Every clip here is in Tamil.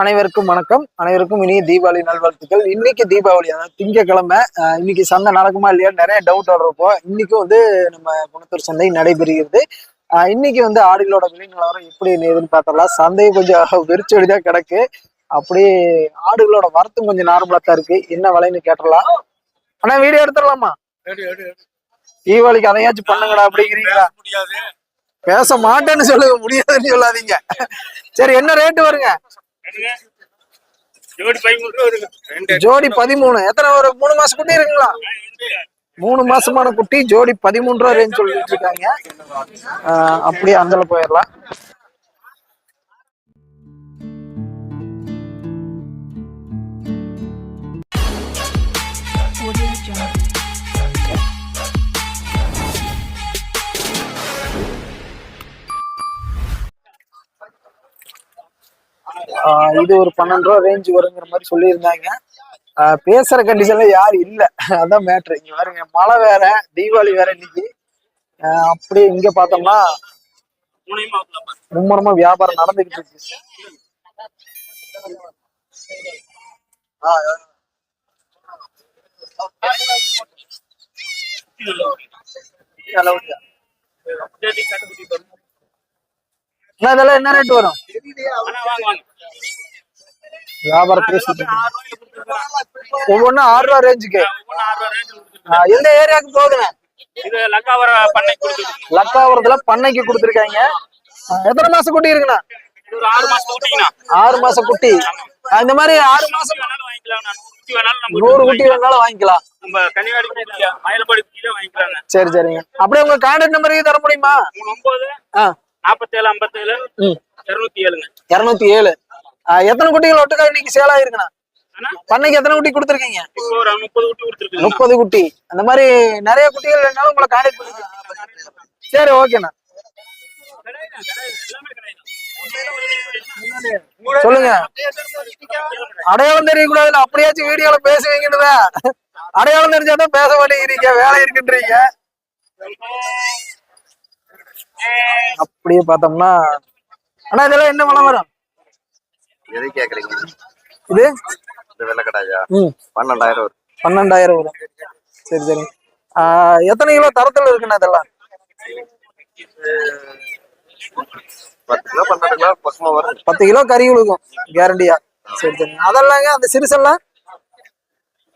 அனைவருக்கும் வணக்கம். அனைவருக்கும் இனிய தீபாவளி நல்வாழ்த்துக்கள். இன்னைக்கு தீபாவளி அதாவது திங்கக்கிழமை. இன்னைக்கு சந்தை நடக்குமா இல்லையா நிறைய டவுட் வர்றப்போ இன்னைக்கு வந்து நம்ம குணத்தூர் சந்தை நடைபெறுகிறது. இன்னைக்கு வந்து ஆடுகளோட விலை நிலவரம் எப்படி ஏதுன்னு பார்த்தலாம் சந்தை கொஞ்சம் வெறிச்சொடி தான் கிடக்கு. அப்படியே ஆடுகளோட வரத்தும் கொஞ்சம் நார்மலா தான் இருக்கு. என்ன விலைன்னு கேட்டலாம் ஆனா வீடியோ எடுத்துடலாமா? தீபாவளிக்கு அதையாச்சும் பண்ணுங்கடா. அப்படிங்கிறீங்களா? பேச மாட்டேன்னு சொல்லுங்க. முடியாதுன்னு சொல்லாதீங்க. சரி என்ன ரேட்டு வருங்க? ஜோடி பதிமூணு எத்தனை ஒரு மூணு மாசம் குட்டி இருக்குங்களா? மூணு மாசமான குட்டி ஜோடி பதிமூணு ரூபா ரேஞ்ச் சொல்லிட்டு இருக்காங்க. அப்படியே அந்தல போயிடலாம். இது ஒரு பன்னெண்டு ரூபா ரேஞ்ச் வருங்கிற மாதிரி சொல்லியிருந்தாங்க. பேசுற கண்டிஷன்ல யாரும் இல்ல. அதான் மேட்ரு இங்க பாருங்க மழை வேற தீபாவளி வேற இன்னைக்கு. அப்படியே இங்க பார்த்தோம்னா மும்முரமா வியாபாரம் நடந்துகிட்டு இருக்கு. அளவுக்கு. அண்ணா, இதெல்லாம் என்ன ரேட் வரும்? சுத்தி ஆறு. ஒவ்வொன்றும் ரூபா ரேஞ்சுக்கு எந்த ஏரியாவுக்கு போகுதுண்ணே லக்காவரத்துல பண்ணைக்கு கொடுத்துருக்காங்க. எத்தனை மாசம் குட்டி இருக்குண்ணா? ஆறு மாசம் குட்டி. இந்த மாதிரி ஆறு மாசம் நூறு குட்டி வேணாலும் வாங்கிக்கலாம். சரி சரிங்க. அப்படியே உங்க கான்டாக்ட் நம்பருக்கு தர முடியுமா? நாற்பத்தேழு ஐம்பத்தேழு ம். இருநூத்தி ஏழுங்க. இரநூத்தி ஏழு. எத்தனை குட்டிகள் ஒட்டுக்கா இன்னைக்கு சேல் ஆயிருக்குண்ணா? பண்ணைக்கு எத்தனை குட்டி கொடுத்துருக்கீங்க? முப்பது குட்டி கொடுத்துருக்குங்க. முப்பது குட்டி. அந்த மாதிரி நிறைய குட்டிகள் வேணாலும் உங்களை கான்டாக்ட் பண்ணிக்கலாம். சரி ஓகேண்ணா. சொல்லுங்க. அடையாளம் தெரியக்கூடாதுல அப்படியாச்சும் வீடியோல பேசுவீங்கன்னு அடையாளம் தெரிஞ்சாதான் பேச மாட்டேங்கிறீங்க. வேலை இருக்குன்றீங்க. அப்படியே பார்த்தோம்னா அண்ணா இதெல்லாம் என்ன விலை வரும்? எது கேக்குறீங்க? இது? இந்த வெள்ளக்கடாயா பன்னெண்டாயிரம் வரும். பன்னெண்டாயிரம் வரும். சரி சரி. எத்தனை கிலோ தரத்துல இருக்குண்ணா இதெல்லாம்? பத்து கிலோ பன்னெண்டு கிலோ பக்கமா வரும். பத்து கிலோ கறி விழுகும் கேரண்டியா சரி சரி. அதெல்லாங்க அந்த சிறுசெல்லாம்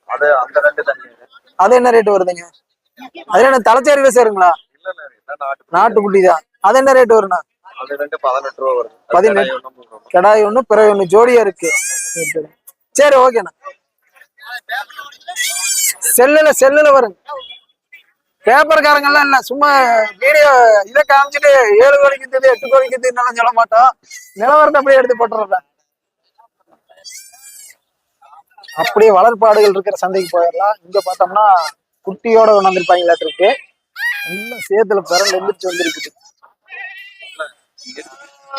அது அந்த ரெண்டு தண்ணி அது என்ன ரேட் வருதுங்க? அது என்ன தலைச்சேரியில சேருங்களா? நாட்டுக்குட்டி தான். அது என்ன ரேட் பதினெட்டு வரும் பதினெட்டு. கடாய் ஒண்ணு பிறகு ஒண்ணு. ஜோடியா இருக்கு. சரி ஓகேண்ணா செல்லுல செல்லுல வரும் பேப்பர்காரங்கெல்லாம் இல்ல சும்மா வீடியோ இதை காமிச்சிட்டு ஏழு கோடிக்கு தெரியுது எட்டு கோடிக்கு தெரியும் சொல்ல மாட்டோம். நிலவரத்தை அப்படியே எடுத்து போட்டுறேன் அப்படியே வளர்ப்பாடுகள் இருக்கிற சந்தைக்கு போயிடலாம். இங்க பார்த்தோம்னா குட்டியோட கொண்டாந்துருப்பாங்களாட்டு இருக்கு நல்ல சேத்துல பிறந்து எந்திரிச்சு வந்திருக்குது.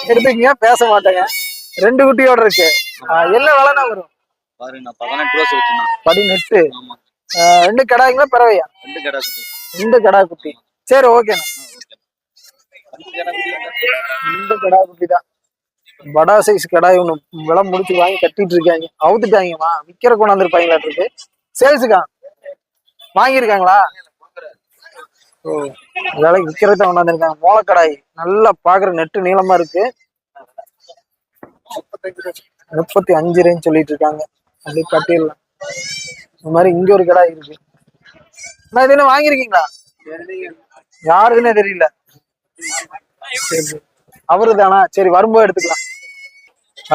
எடுத்துக்கங்க பேச மாட்டேங்க. ரெண்டு குட்டியோட இருக்கு. என்ன விலைனா வரும்? பதினெட்டு ரெண்டு கடாய்ங்களா பிறவையா? ரெண்டு கடை குட்டி. ரெண்டு கடா குட்டி. சரி ஓகேண்ணா. ரெண்டு கடை குட்டி. தான். படா சைஸ் கடாய் ஒண்ணு விலை முடிச்சு வாங்கி கட்டிட்டு இருக்காங்க. அவுத்துட்டாங்கம்மா. விக்கிற கொண்டாந்துருப்பாங்களாட்டு இருக்கு சேல்ஸுக்கா? வாங்கியிருக்காங்களா? விலைக்கு விக்கிறத கொண்டாந்துருக்காங்க மோளக்கடாய். நல்லா பாக்குற நெட்டு நீளமா இருக்கு. முப்பத்தி அஞ்சு ரேஞ்ச் சொல்லிட்டு இருக்காங்க. அப்படி கட்டிடலாம். இந்த மாதிரி இங்க ஒரு கடாய் இருக்கு. அண்ணா, என்ன வாங்கியிருக்கீங்களா? யாருக்குன்னே தெரியல. அவரு தானா அவருதானா? சரி வரும்போது எடுத்துக்கலாம்.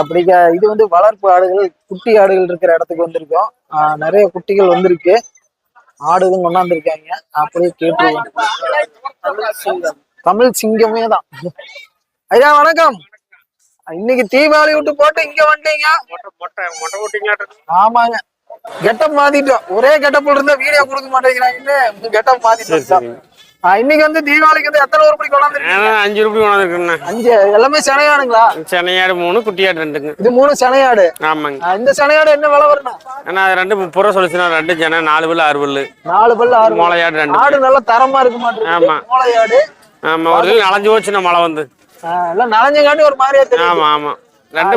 அப்படிங்க இது வந்து வளர்ப்பு ஆடுகள் குட்டி ஆடுகள் இருக்கிற இடத்துக்கு வந்திருக்கோம். நிறைய குட்டிகள் வந்திருக்கு. ஆடுகளும் கொண்டாந்துருக்காங்க. அப்படியே கேட்டுருவோம் தமிழ் சிங்கமே தான். ஐயா வணக்கம். இன்னைக்கு தீபாவளி விட்டு போட்டு இங்க வந்துட்டீங்க. மொட்டை ஆமாங்க. கெட்டப் மாத்திட்டோம். ஒரே கெட்டப் இருந்தா வீடியோ கொடுக்க மாட்டேங்கிறாங்கன்னு கெட்டப் மாத்திட்டோம். இன்னைக்கு வந்து தீபாவளிக்கு வந்து எத்தனை உருப்படி கொண்டாந்துருக்கீங்க? அஞ்சு ரூபாய் கொண்டாந்துருக்குண்ணா அஞ்சு. எல்லாமே செனையாடுங்களா? சென்னையாடு மூணு குட்டியாடு ரெண்டுங்க. இது மூணு செனையாடு. ஆமாங்க. இந்த செனையாடு என்ன விலை வரும்னா ஏன்னா அது ரெண்டு முப்பது ரூபா சொல்லிச்சுன்னா ரெண்டு ஜன நாலு பல்லு ஆறு பல்லு. நாலு பல்லு ஆறு. மொளையாடு ரெண்டு. ஆடு நல்லா தரமா இருக்க மாட்டேங்குது. ஆமா. மூளையாடு. ஆமா ஒரு இது நனைஞ்சு போச்சுண்ணா மழை வந்து. எல்லாம் நனைஞ்சங்காட்டி ஒரு மாதிரியா தெரியும் ஆமா ஆமா. ரெண்டு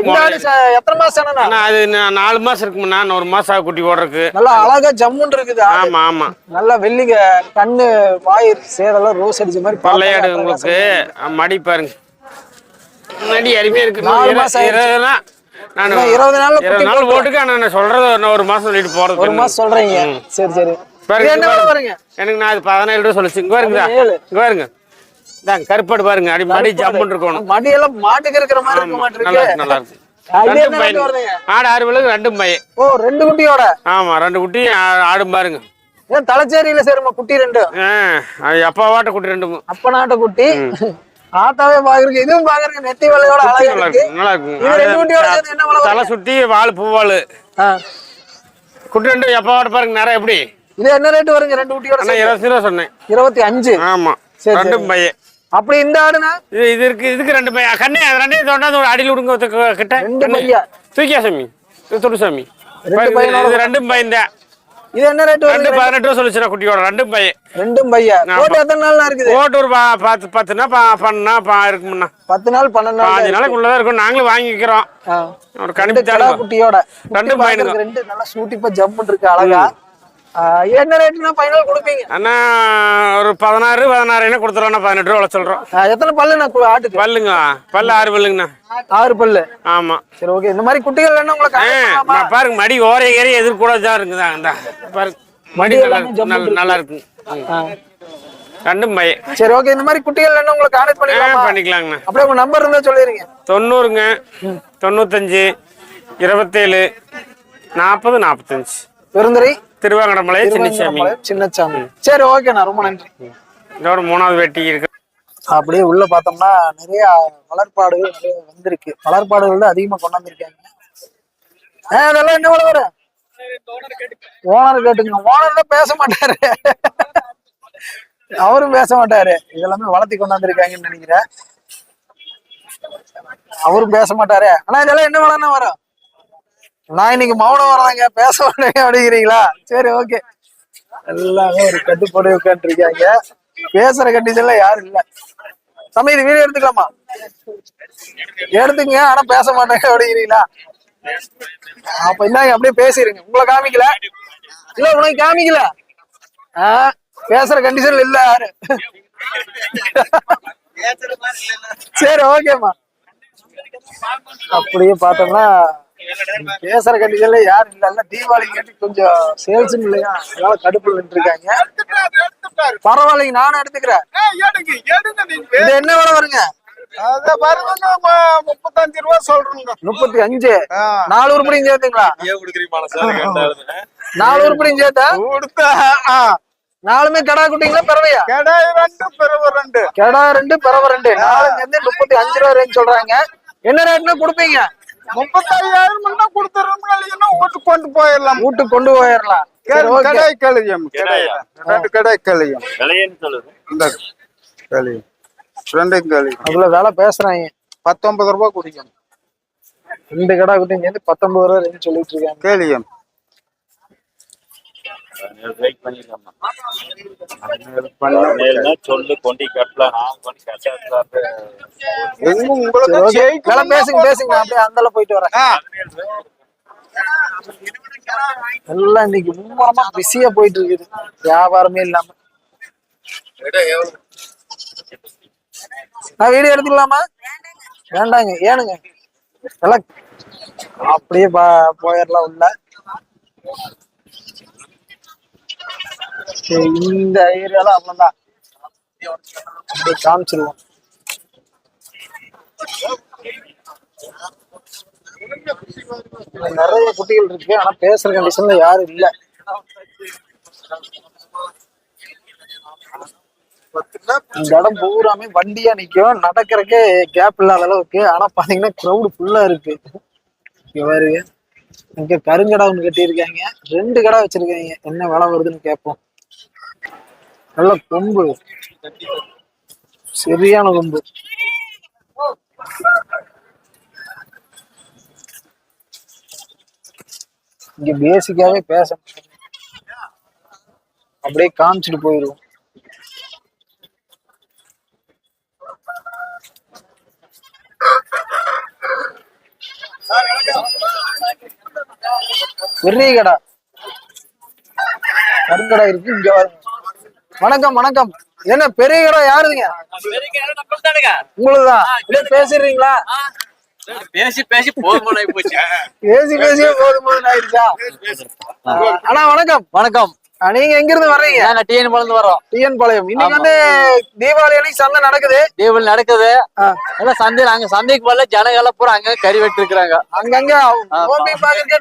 எத்தனை மாசம் அது நாலு மாசம் இருக்குமுண்ணா இன்னும் ஒரு மாசம் குட்டி போடுறதுக்கு. நல்லா அழகா ஜம்முன்னு இருக்குது. ஆமா ஆமா. நல்லா வெள்ளிங்க கண்ணு வாய் சேதெல்லாம் ரோஸ் அடிச்ச மாதிரி பார்த்தாலே உங்களுக்கு. மடி பாருங்க. மடி அருமையா இருக்கு நாலு மாசம் ஆயிடுச்சு. இருபது நாள் நான் இருபது குட்டி இருபது நாள் ஆனா நான் சொல்றது ஒரு மாசம் சொல்லிட்டு போறது ஒரு மாசம் சொல்றீங்க. சரி சரி. எனக்கு நான் பதினேழு ரூபா சொல்லிச்சு. இங்க பாருங்க. இங்க பாருங்க. இந்தாங்க கருப்பாடு பாருங்க அடி மடி ஜம்முன்னு இருக்கணும். மடியெல்லாம் மாட்டுக்கு இருக்கிற மாதிரி இருக்க மாட்டிருக்கு. நல்லா இருக்கு ஆடு ஆறு விலகு ரெண்டும் பையன். ஓ ரெண்டு குட்டியோட? ஆமா ரெண்டு குட்டி ஆடும் பாருங்க. ஏன் தலைச்சேரியில சேருமா குட்டி ரெண்டு? அப்பா வாட்ட குட்டி ரெண்டும் அப்ப நாட்டு குட்டி? ஆத்தாவே பாக்குறீங்க இதுவும் பாக்குறீங்க நெத்தி அழகா நல்லா இருக்கு. இருக்கு நல்லா இருக்கு இது ரெண்டு குட்டியோட சேர்த்து என்ன விலை தலை? சுத்தி வால் பூவால். குட்டி ரெண்டு எப்பா வாட்ட பாருங்க நிறைய எப்படி? இது என்ன ரேட் வருங்க ரெண்டு குட்டியோட? இருபத்தி ரூபா சொன்னேன். இருபத்தி அஞ்சு. ஆமா சரி, ரெண்டும் பையன். அப்படி இந்த ஆடுனா? இது இருக்கு இதுக்கு ரெண்டு பையன். கண்ணே அது ரெண்டையும் தொண்டாந்து ஒரு அடியில் விடுங்க கிட்ட. ரெண்டு. பையன். தூக்கியா சாமி? தொடு சாமி. இது ரெண்டும் பையன் தான். இது என்ன ரேட் ரெண்டு பதினெட்டு ரூபா சொல்லிச்சுனா குட்டியோட ரெண்டும் பையன். ரெண்டும் பையா? ஆமா. போட்டு எத்தனை நாள் இருக்குது? ஓட்டு ஒரு பா- பத்து பத்துனா பா பண்ணா பா இருக்குமுண்ணா. பத்து நாள் பன்னெண்டு நாள் பாஞ்சு நாளைக்கு உள்ளதா இருக்கும். நாங்களும் வாங்கிக்கிறோம். ஒரு கணிப்பு குட்டியோட. ரெண்டு குட்டி பையனுங்க. பார்க்கறதுக்கு ரெண்டு. நல்லா சூட்டிப்பா ஜம்முன்னு இருக்கு அழகா. என்ன ரேட்னா ஃபைனல் கொடுப்பீங்க? அண்ணா ஒரு பதினாறு பதினாறு என்ன கொடுத்துருவோண்ணா பதினெட்டு ரூபா சொல்றோம். எத்தனை பல்லு நான் கு- ஆட்டுக்கு? பல்லுங்க? பல்லு ஆறு பல்லுங்கண்ணா. ஆறு பல்லு. ஆமா. சரி ஓகே இந்த மாதிரி குட்டிகள் வேணும் உங்களுக்கு பாருங்க மடி ஓரை ஏறி எதிர்கூட தான் இருக்குதா இந்த. பாருங்க மடி நல்லா இருக்கு. ரெண்டும் பையன் சரி ஓகே இந்த மாதிரி குட்டிகள் வேணும் உங்களுக்கு கான்டாக்ட் ஆ, பண்ணிக்கலாமா? பண்ணிக்கலாங்கண்ணா. அப்படியே உங்க நம்பர் இருந்தா சொல்லிடுங்க தொண்ணூறுங்க தொண்ணூத்தஞ்சு இருபத்தேழு நாற்பது நாற்பத்தஞ்சு. பெருந்துரை திருவாங்கடமலை சின்னசாமி சின்னசாமி சரி ஓகேண்ணா ரொம்ப நன்றி. இதோட மூணாவது வெட்டி இருக்கு. அப்படியே உள்ள பார்த்தோம்னா நிறைய வளர்ப்பாடுகள் நிறைய வந்திருக்கு. வளர்ப்பாடுகள் தான் அதிகமா கொண்டாந்துருக்காங்க. ஆ அதெல்லாம் என்ன வரும்? ஓனர் கேட்டுங்க ஓனர் பேச மாட்டாரு. அவரும் பேச மாட்டாரு. இதெல்லாமே வளர்த்தி கொண்டாந்துருக்காங்கன்னு நினைக்கிறேன். அவரும் பேச மாட்டாரு. ஆனா இதெல்லாம் என்ன விலைன்னா வரும்? நான் இன்னைக்கு மௌனம் வர்றாங்க. பேச மாட்டேங்க அப்படிங்கிறீங்களா? சரி ஓகே எல்லாமே ஒரு கட்டுப்பாடு உட்காந்துருக்காங்க பேசுற கண்டிஷன்ல யாரும் இல்ல. சமயம் இது வீடியோ எடுத்துக்கலாமா? எடுத்துங்க ஆனா பேச மாட்டேங்க அப்படிங்கிறீங்களா? அப்ப இந்தாங்க அப்படியே பேசிருங்க. உங்களை காமிக்கல? இல்ல உனக்கு காமிக்கல. ஆஹ் பேசுற கண்டிஷன்ல இல்ல யாரு? சரி ஓகேம்மா அப்படியே பார்த்தோம்னா பேசுற கண்டிஷன்ல யாரும் இல்ல இல்ல தீபாவளி கேட்டு கொஞ்சம் சேல்ஸ் இல்லையா? அதனால கடுப்புல இருக்காங்க பரவாயில்லைங்க நானும் எடுத்துக்கிறேன். இது என்ன விலை வருங்க? முப்பத்தஞ்சு ரூபா சொல்றோங்க. முப்பத்தி அஞ்சு நாலு உருப்படியும் சேர்த்துங்களா? நாலு உருப்படியும் சேர்த்தா? கொடுத்தா நாலுமே கடா குட்டிங்களா பிறவையா? கடாய் ரெண்டு பிறவு ரெண்டு. கடா ரெண்டு பிறவை ரெண்டு. நாலு சேர்ந்து முப்பத்தி அஞ்சு ரூபா ரேஞ்ச் சொல்றாங்க. என்ன ரேட்னா கொடுப்பீங்க? முப்பத்தையாயிரம் முன்னா கொடுத்துறோம் இல்லைன்னா வீட்டுக்கு கொண்டு போயிடலாம். வீட்டுக்கு கொண்டு போயிடலாம். கழியம் கடாய். ரெண்டு விலையன்னு சொல்லுது இந்த கழியம். ரெண்டும் கழியம். அதுல வேலை பேசுறாங்க. பத்தொன்பது ரூபா குடிக்கணும். ரெண்டு கடா குட்டிங்க பத்தொன்பது ரூபா ரேஞ்ச் சொல்லிட்டு இருக்காங்க. கேளியம் சொல்லு கொண்டி கட்டலாம் நான் பேசுங்க பேசுங்க நான் அப்படியே அந்தால போயிட்டு வரேன் எல்லாம் இன்னைக்கு மும்மரமா பிஸியா போயிட்டு இருக்குது வியாபாரமே இல்லாம நான் வீடியோ எடுத்துக்கலாமா வேண்டாங்க ஏனுங்க. எல்லாம் அப்படியே போயிடலாம் உள்ள. இந்த ஏரியால அவ்வளவுதான் அப்படியே காமிச்சிருவோம். நிறைய குட்டிகள் இருக்கு ஆனா பேசுற கண்டிஷன்ல யாரும் இல்ல. இந்த இடம் பூராமே வண்டியா நிக்கும். நடக்கிறக்கே கேப் இல்லாத அளவுக்கு ஆனா பாத்தீங்கன்னா கிரௌடு ஃபுல்லா இருக்கு. இங்க பாருங்க. இங்க கருங்கடா ஒண்ணு கட்டியிருக்காங்க. ரெண்டு கடை வச்சிருக்காங்க. என்ன விலை வருதுன்னு கேட்போம். நல்ல கொம்பு. சரியான கொம்பு. இங்க பேசிக்காவே பேச அப்படியே காமிச்சிட்டு போயிருவோம் பெரிய கடை கருங்கடா இருக்கு இங்க பாருங்க. வணக்கம் வணக்கம். என்ன பெரிய கடை யாருதுங்க? உங்களுதுதான் அப்படியே பேசிடுறீங்களா? பேசி பேசி போதுமான போச்சு. பேசி பேசியே போதும் போதும் ஆயிடுச்சா அண்ணா வணக்கம். வணக்கம். நீங்க எங்க இருந்து வர்றீங்க? நாங்க டிஎன் பழந்து வரோம் டிஎன் பாளையம். இன்னைக்கு. வந்து தீபாவளி அன்னைக்கு சந்தை நடக்குது. தீபாவளி நடக்குது. எல்லாம் சந்தையில் அங்க சந்தைக்கு போல ஜனங்க எல்லாம் பூரா அங்க கறி வெட்டி இருக்கிறாங்க அங்கங்க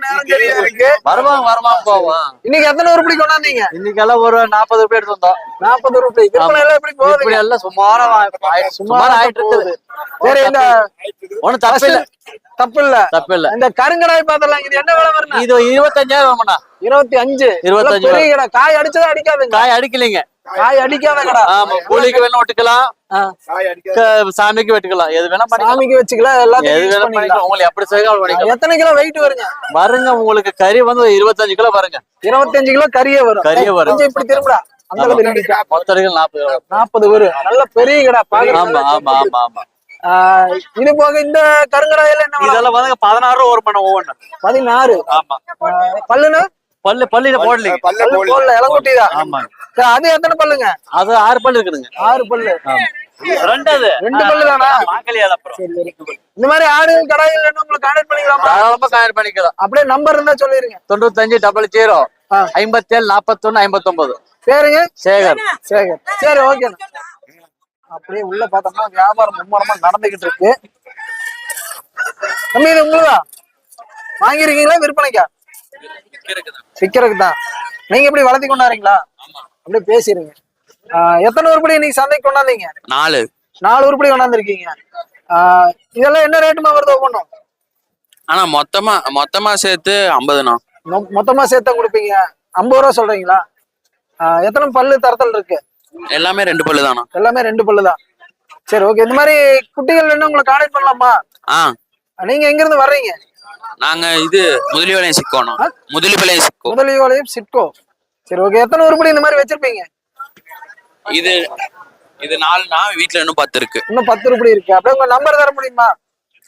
நேரம் சரியா இருக்கு. வருவாங்க வருவாங்க போவோம். இன்னைக்கு எத்தனை உருப்படி கொண்டாந்தீங்க? இன்னைக்கு எல்லாம் ஒரு நாற்பது ரூபாய் எடுத்து வந்தோம். நாற்பது ரூபாய். விற்பனை எல்லாம் எப்படி போகுதுங்க எல்லாம் சுமாரா சுமாரா ஆயிட்டு இருக்குது. சரி இந்த ஒண்ணும் தப்பு இல்ல. தப்பு இல்ல தப்பு இல்ல இந்த கருங்கடாய் பார்த்தலாம் இது என்ன விலை வரணும் இது இருபத்தஞ்சாயிரம் வருமாண்ணா. இருபத்தி அஞ்சு இருபத்தஞ்சு பெரிய கடை. காய் அடிச்சதா அடிக்காதுங்க. காய் அடிக்கலைங்க. காய் அடிக்காத கடை. ஆமா கூலிக்கு வேணா வெட்டுக்கலாம் ஆ. க- சாமிக்கு வெட்டுக்கலாம். எது வேணா சாமிக்கு வச்சுக்கலாம் எல்லாத்தையும் எது வேணா பண்ணிக்கலாம். உங்களுக்கு எப்படி செய்ய பண்ணிக்கலாம் எத்தனை கிலோ வெயிட் வருங்க? வருங்க உங்களுக்கு கறி வந்து இருபத்தஞ்சு கிலோ பாருங்க இருபத்தஞ்சு கிலோ கறியே வரும். கறியே வரும். இப்படி திரும்புடா. அந்த நாற்பது நாற்பது. வரும். நல்ல பெரிய கடை. ஆமா ஆமா ஆமா ஆமா. இது போக இந்த கருங்கடாயில என்ன? இதெல்லாம் வந்து பதினாறு ரூபா ஒரு பண்ண ஒவ்வொன்று பதினாறு. ஆமா. ஆஹ் பல்லுன்னு பல்லு பல்லுல போடலீங்க. பல்லு போடல. இளங்குட்டி தான். சரி, அது எத்தனை பல்லுங்க? அது ஆறு பல்லு இருக்குதுங்க. ஆறு பல்லு. ரெண்டு அது ரெண்டு பல்லு தானா? இந்த மாதிரி ஆடு கடாயில் உங்களுக்கு கான்டாக்ட் பண்ணிக்கலாமா? தாராளமா காயர் பண்ணிக்கலாம். அப்படியே நம்பர் இருந்தா சொல்லிருங்க. தொண்ணூத்தஞ்சு டபுள் ஜீரோ ஆ. ஐம்பத்தேழு நாற்பத்தொன்னு ஐம்பத்தொன்பது பேருங்க? சேகர். சேகர். சரி ஓகே அப்படியே உள்ள பார்த்தோம்னா வியாபாரம் மும்மரமா நடந்துகிட்டு இருக்கு. தம்பி இது உங்களுதா? வாங்கிருக்கீங்களா விற்பனைக்கா? விக்கிறதுக்கு தான். நீங்க எப்படி வளர்த்தி கொண்டாடுறீங்களா? அப்படியே பேசிடுங்க. எத்தனை உருப்படி நீங்க சந்தைக்கு கொண்டாந்தீங்க? நாலு. நாலு உருப்படி கொண்டாந்துருக்கீங்க. இதெல்லாம் என்ன ரேட்டுமா வருது ஒவ்வொன்றும்? ஆனா மொத்தமா மொத்தமா சேர்த்து ஐம்பதுண்ணா. மொத்தமா சேர்த்தா கொடுப்பீங்க. ஐம்பது ரூபா சொல்றீங்களா? எத்தனை பல்லு தரத்தல் இருக்கு? எல்லாமே ரெண்டு பல்லு தானா? எல்லாமே ரெண்டு பல்லு தான். சரி ஓகே இந்த மாதிரி குட்டிகள் வேணும் உங்களை கான்டாக்ட் பண்ணலாமா? ஆ. நீங்க எங்க இருந்து வர்றீங்க? நாங்க இது முதலிபாளையம் சிக்கோண்ணா முதலிபாளையம் சிக்கோ முதலியோலையும் சிட்கோ சரி ஓகே எத்தனை உருப்படி இந்த மாதிரி வச்சிருப்பீங்க? இது இது நாலுனா வீட்டுல இன்னும் பத்து இருக்கு. இன்னும் பத்து உருப்படி இருக்கு. அப்படியே உங்க நம்பர் தர முடியுமா?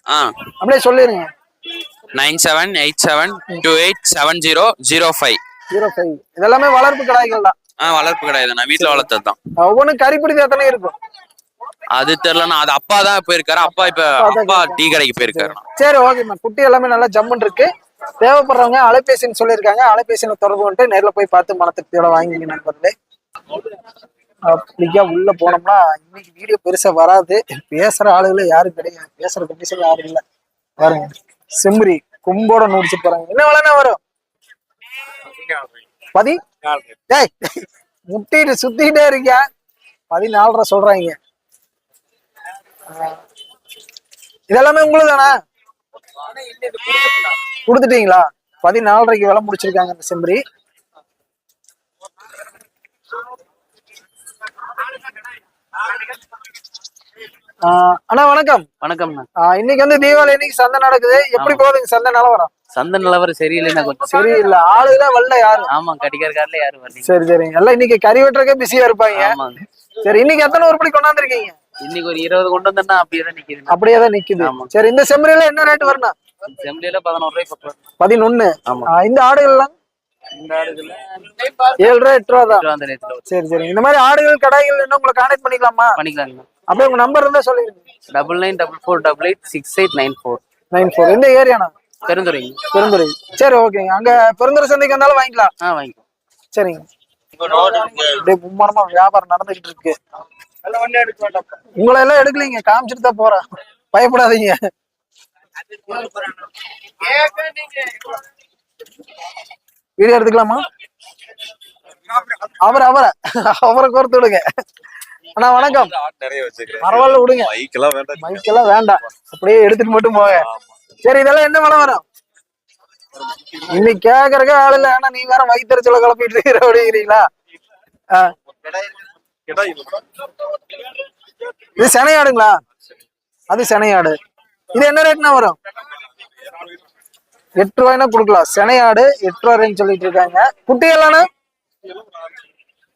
ஆ. அப்படியே சொல்லிருங்க. Nine seven eight seven two eight seven zero zero five. Zero five. இதெல்லாமே வளர்ப்பு கடாய்கள் தான். ஆ வளர்ப்பு கிடையாது நான் வீட்டுல வளர்த்தது தான். ஒவ்வொன்றும் கறிப்பிடி எத்தனை இருக்கும்? அது தெரியலண்ணா அது அப்பா தான் போயிருக்காரு. அப்பா இப்ப அப்பா டீ கடைக்கு போயிருக்காரு. சரி. ஓகேம்மா குட்டி எல்லாமே நல்லா ஜம்முன்னு இருக்கு. தேவைப்படுறவங்க அலைபேசின்னு சொல்லியிருக்காங்க. அலைபேசியில தொடர்பு கொண்டு நேர்ல போய் பார்த்து மனத்திருப்தியோட வாங்கிங்க நண்பர்களே. அப்படிக்கா உள்ள போனோம்னா இன்னைக்கு வீடியோ பெருசா வராது. பேசுற ஆளுகளே யாரும் கிடையாது. பேசுற கண்டிஷன் யாரும் இல்ல. பாருங்க. செம்பரி கும்போட நூடிச்சு போறாங்க. என்ன விலைனா வரும்? பதி டேய் முட்டிட்டு சுத்திக்கிட்டே இருக்கியா? பதினாலரை சொல்றாங்க. இதெல்லாமே உங்களுக்கு தானே கொடுத்துட்டீங்களா? பதினாலரைக்கு விலை முடிச்சிருக்காங்க இந்த செம்பரி. அண்ணா வணக்கம். வணக்கம்ண்ணா. ஆஹ் இன்னைக்கு வந்து தீபாவளி இன்னைக்கு சந்தை நடக்குது. எப்படி போகுதுங்க சந்தை நிலவரம்? சந்தை நிலவரம் சரியில்லைண்ணா கொஞ்சம் சரி இல்ல ஆளுல வரல யாரு ஆமா கடிகாரக்காரில யாரும் வரலீங்க. சரி சரிங்க. எல்லாம் இன்னைக்கு கறி வெட்டுறக்கே பிஸியா இருப்பாங்க. ஆமாங்க. சரி இன்னைக்கு எத்தனை உருப்படி கொண்டாந்துருக்கீங்க? இன்னைக்கு ஒரு இருபது கொண்டு வந்தா அப்படியே தான் நிக்குது அப்படியே தான் நிக்குது. ஆமா. சரி இந்த செம்பரியில என்ன ரேட் வரணும் செம்பிலியில பதினோரு ரூபாய் பக்கம் பதினொன்னு. ஆமா. இந்த ஆடுகள ஏழு ரூபா எட்டு ரூபா தான். சரி சரி. இந்த மாதிரி ஆடுகள் கடாய்கள் என்ன உங்களை கான்டாக்ட் பண்ணிக்கலாமா? பண்ணிக்கலாங்கண்ணா அப்படியே உங்க நம்பர் இருந்தா சொல்லிருங்க double nine double four double eight six eight nine four nine four எந்த ஏரியாண்ணா பெருந்துறைங்க பெருந்துறை. சரி ஓகேங்க அங்க பெருந்துறை சந்தைக்கு வந்தாலும் வாங்கிக்கலாம். ஆ வாங்கிக்கோ சரிங்க. அப்படியே மும்மரமா வியாபாரம் நடந்துகிட்டு இருக்கு. உங்களை எல்லாம் எடுக்கலீங்க. காமிச்சிட்டு தான் போறேன் பயப்படாதீங்க. வீடியோ எடுத்துக்கலாமா? அவர் அவரை. அவரை கோர்த்து விடுங்க. அண்ணா வணக்கம். பரவாயில்ல விடுங்க. பைக்கெல்லாம் வேண்டாம். மைக் எல்லாம் வேண்டாம். அப்படியே எடுத்துட்டு மட்டும் போங்க. சரி இதெல்லாம் என்ன விலை வரும் இன்னைக்கு கேக்குறக்கே ஆள் இல்ல ஆனா நீங்க வேற வயிற்றுச்சல கிளப்பிட்டு இருக்கிற அப்படிங்கிறீங்களா இது செனையாடுங்களா? அது செனையாடு. இது என்ன ரேட்னா வரும்? எட்டு ரூபாய்னா கொடுக்கலாம். செனையாடு எட்டு ரூபா ரேஞ்ச் சொல்லிட்டு இருக்காங்க. குட்டி எல்லாம்னா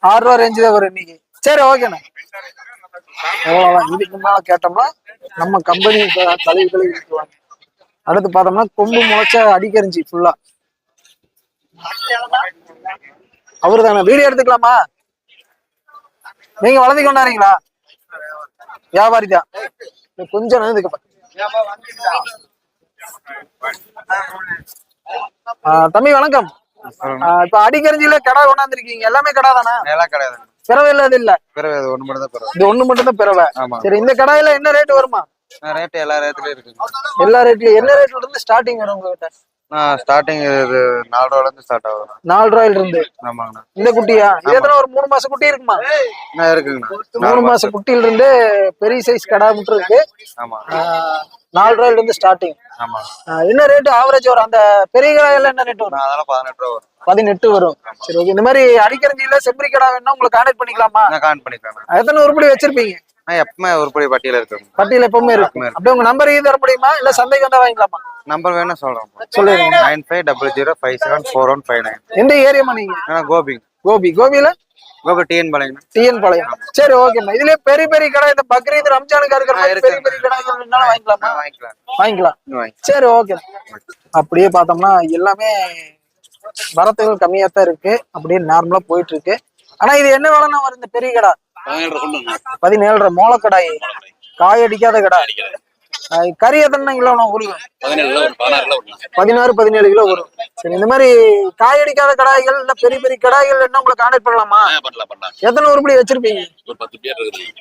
ஆறு ரூபா ரேஞ்சு தான் வரும் இன்னைக்கு. சரி ஓகேண்ணா இதுக்கு மேல கேட்டோம்னா நம்ம கம்பெனி கழுவி இருக்குவாங்க அடுத்து பார்த்தோம்னா கொம்பு முளைச்ச அடிக்கரிஞ்சி ஃபுல்லா அவரு தானே வீடியோ எடுத்துக்கலாமா? நீங்க வளர்த்தி கொண்டாடுறீங்களா? வியாபாரி தான் கொஞ்சம். ஆ, தம்பி வணக்கம். இப்ப அடிக்கரிஞ்சில கடை கொண்டாந்துருக்கீங்க. எல்லாமே கடை தானே பிறவை இல்ல இது இல்ல. அது ஒண்ணு மட்டும் தான் பிறகு இது ஒண்ணு மட்டும் தான் பிறவை சரி இந்த கடாயில என்ன ரேட் வருமா? ரேட்டு எல்லா ரேட்லயும் இருக்கு எல்லா ரேட்லயும் என்ன ரேட்ல இருந்து ஸ்டார்டிங் வரும் உங்ககிட்ட? ஸ்டார்டிங் இது நாலு இருந்து ஸ்டார்ட் ஆகுது நாலு ரூபாயில இருந்து? ஆமாங்கண்ணா. இந்த குட்டியா? இது எத்தனை ஒரு மூணு மாசம் குட்டி இருக்குமா? இருக்குங்கண்ணா. மூணு மாசம். குட்டியில இருந்து பெரிய சைஸ் கடா மட்டும் இருக்கு. ஆமா. நாலு ரூபாயில இருந்து ஸ்டார்டிங் ஆமா. என்ன ரேட் ஆவரேஜ் வரும்? அந்த பெரிய கடாயில என்ன ரேட் வரும்? அதெல்லாம் பதினெட்டு ரூபா வரும். பதினெட்டு வரும். சரி ஓகே இந்த மாதிரி அடிக்கரஞ்சியில செம்பரி கடா வேணும்னா உங்களுக்கு கான்டாக்ட் பண்ணிக்கலாமா? நான் கான் பண்ணிக்கிறேன் எத்தனை உருப்படி வச்சிருப்பீங்க? எப்பவுமே உருப்படி பட்டியல இருக்கேன் பட்டியல் எப்பவுமே இருக்கு இருக்கு. அப்படியே உங்க நம்பர் இது தர முடியுமா? இல்ல சந்தைக்கு வந்தா வாங்கிக்கலாமா? நம்பர் வேணா சொல்றேன். சொல்லிடுங்க nine five double zero five seven four one five nine எந்த ஏரியாமா நீங்க? கோபிங் கோபி. கோபியில? கோபி டிஎன் பாளையங்கண்ணா டிஎன் பாளையம். சரி ஓகேம்மா இதுலயே பெரிய பெரிய கடை இந்த பக்ரீத் ரம்ஜானுக்கு இருக்கிற இருக்கு. பெரிய பெரிய வேணாலும் வாங்கிக்கலாமா? வாங்கிக்கலாம். வாங்கிக்கலாம். சரி ஓகே அப்படியே பார்த்தோம்னா எல்லாமே வரத்துகள் கம்மியா தான் இருக்கு. அப்படியே நார்மலா போயிட்டு இருக்கு. ஆனா இது என்ன வேலைன்னா வரும் இந்த பெரிய கடை. பதினேழரை மோளக்கடாய் காய் அடிக்காத கடை கறி எத்தனை கிலோ பதினேழு கிலோ பதினாறு பதினேழு கிலோ வரும் சரி இந்த மாதிரி காய் அடிக்காத கடாய்கள் இல்ல பெரிய பெரிய கடாய்கள் என்ன உங்களை கான்டாக்ட் பண்ணலாமா? எத்தனை உருப்படி வச்சிருப்பீங்க?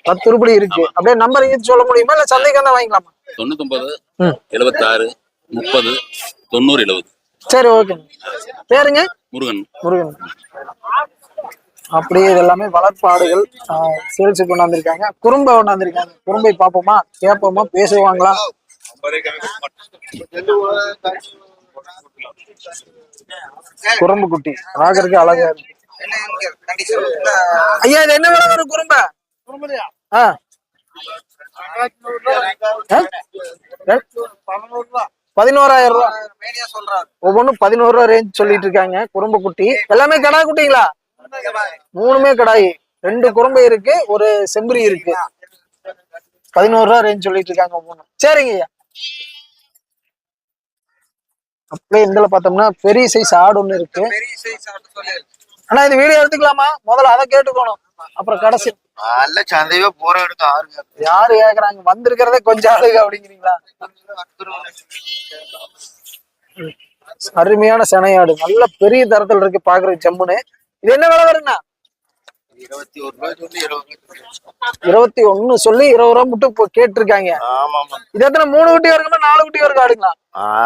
பத்து உருப்படி இருக்கு. அப்படியே நம்பர் இது சொல்ல முடியுமா? இல்ல சந்தைக்கு வந்தா வாங்கிக்கலாமா? தொண்ணூத்தொன்பது ம். எழுபத்தாறு முப்பது தொண்ணூறு எழுபது சரி ஓகே பேருங்க? முருகன். முருகன். அப்படியே இதெல்லாமே எல்லாமே வளர்ப்பு ஆடுகள் சேல்ஸுக்கு கொண்டாந்துருக்காங்க குறும்பை கொண்டாந்துருக்காங்க குறும்பை பார்ப்போமா? கேட்போமா? பேசுவாங்களா? குறும்பு குட்டி பார்க்கறதுக்கு அழகா இருக்கு. ஐயா இது என்ன விலை வரும் குறும்ப? ஆ. பதினோராயிரம் ரூபா. ஒவ்வொன்றும் பதினோரு ரூபா ரேஞ்ச் சொல்லிட்டு இருக்காங்க. குறும்பு குட்டி எல்லாமே கடா குட்டிங்களா? மூணுமே கடாய். ரெண்டு குறும்பை இருக்கு ஒரு செம்பரி இருக்கு. பதினோரு ரூபா ரேஞ்ச் சொல்லிட்டு இருக்காங்க மூணு. சரிங்க ஐயா. அப்படியே இதுல பார்த்தோம்னா பெரிய சைஸ் ஆடு ஒண்ணு இருக்கு. ஆனா இது வீடியோ எடுத்துக்கலாமா? முதல்ல அதை கேட்டுக்கணும். அப்புறம் கடைசி. நல்ல சந்தையோ போற எடுக்க ஆறுங்க யாரு கேக்குறாங்க? வந்திருக்கிறதே கொஞ்சம் ஆளுங்க அப்படிங்கிறீங்களா? அருமையான செனையாடு. நல்ல பெரிய தரத்துல இருக்கு பாக்குறது ஜம்முன்னு. இது என்ன விலை வருங்கண்ணா இருபத்தி ஒண்ணு சொல்லி இருபது ரூபா மட்டும் கேட்டிருக்காங்க. இது எத்தனை? மூணு குட்டி வருக்குமா நாலு குட்டி வரைக்கும் ஆடுங்களா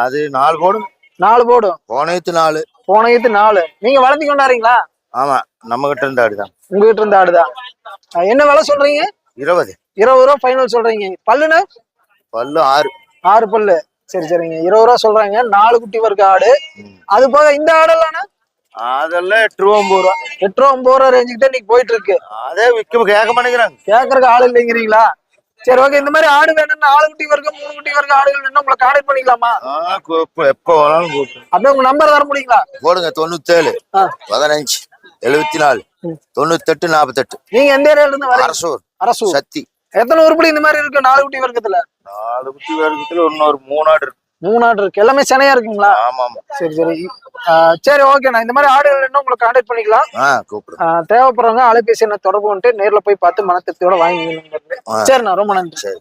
அது நாலு போடும். நாலு போடும். போனத்து நாலு. போன ஈத்து நாலு. நீங்க வளர்த்தி கொண்டாடுறீங்களா? ஆமா நம்ம கிட்ட இருந்து ஆடுதான். உங்ககிட்ட இருந்து ஆடுதான். என்ன விலை சொல்றீங்க? இருபது. இருபது ரூபா ஃபைனல் சொல்றீங்க. பல்லுனா பல்லு ஆறு. ஆறு பல்லு. சரி சரிங்க. இருபது ரூபா சொல்றாங்க. நாலு குட்டி வரைக்கும் ஆடு. அது போக இந்த ஆடெல்லாம் அதெல்லாம் எட்டு ரூபா ஒன்பது ரூபா எட்டு ரூபா ஒன்பது ரூபா ரேஞ்சுக்கு தான் இன்னைக்கு போயிட்டு இருக்கு அதே விற்க கேட்க மாட்டேங்கிறாங்க. கேட்கறதுக்கு ஆள் இல்லைங்கிறீங்களா? சரி ஓகே இந்த மாதிரி ஆடு வேணும்னா ஆளு குட்டி வரைக்கும் மூணு குட்டி வரைக்கும் ஆடுகள் வேணும் உங்களை கான்டாக்ட் பண்ணிக்கலாமா? எப்ப வேணாலும் கூப்பிடு. அப்படியே உங்க நம்பர் தர முடியுங்களா? போடுங்க தொண்ணூத்தேழு. பதினஞ்சு எழுபத்தி நாலு தொண்ணூத்தெட்டு நாற்பத்தெட்டு. நீங்க எந்த ஏரியால இருந்து வரீங்க? அரசூர் அரசு சத்தி. எத்தனை உருப்படி இந்த மாதிரி இருக்கு நாலு குட்டி வர்க்கத்துல? நாலு குட்டி வருடத்துல இன்னொரு மூணு ஆடு இருக்கு. எல்லாமே செனையா இருக்குங்களா? ஆமா ஆமா சரி. சரி சரி ஓகே நான் இந்த மாதிரி ஆடுகள் வேணும் உங்களை கான்டாக்ட் பண்ணிக்கலாம். தேவைப்படுறவங்க அலைபேசி என்ன தொடர்பு கொண்டு நேர்ல போய் பார்த்து மனத்திருப்தியோட வாங்கிக்கணும். சரிண்ணா ரொம்ப நன்றி. சரி.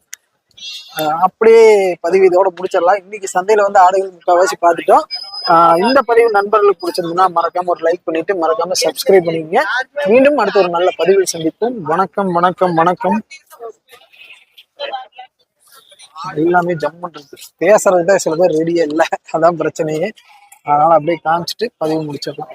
அப்படியே பதிவு இதோட முடிச்சிடலாம். இன்னைக்கு சந்தையில வந்து ஆடுகள் முக்கால்வாசி பார்த்துட்டோம். இந்த பதிவு நண்பர்களுக்கு பிடிச்சிருந்ததுன்னா மறக்காம ஒரு லைக் பண்ணிட்டு மறக்காம சப்ஸ்கிரைப் பண்ணிக்கங்க. மீண்டும் அடுத்த ஒரு நல்ல பதிவில் சந்திப்போம். வணக்கம் வணக்கம் வணக்கம். எல்லாமே ஜம்முன் இருக்கு பேசுறது தான் சில பேர் ரெடியே இல்லை. அதான் பிரச்சனையே. அதனால அப்படியே காமிச்சிட்டு பதிவு முடிச்சிடலாம்.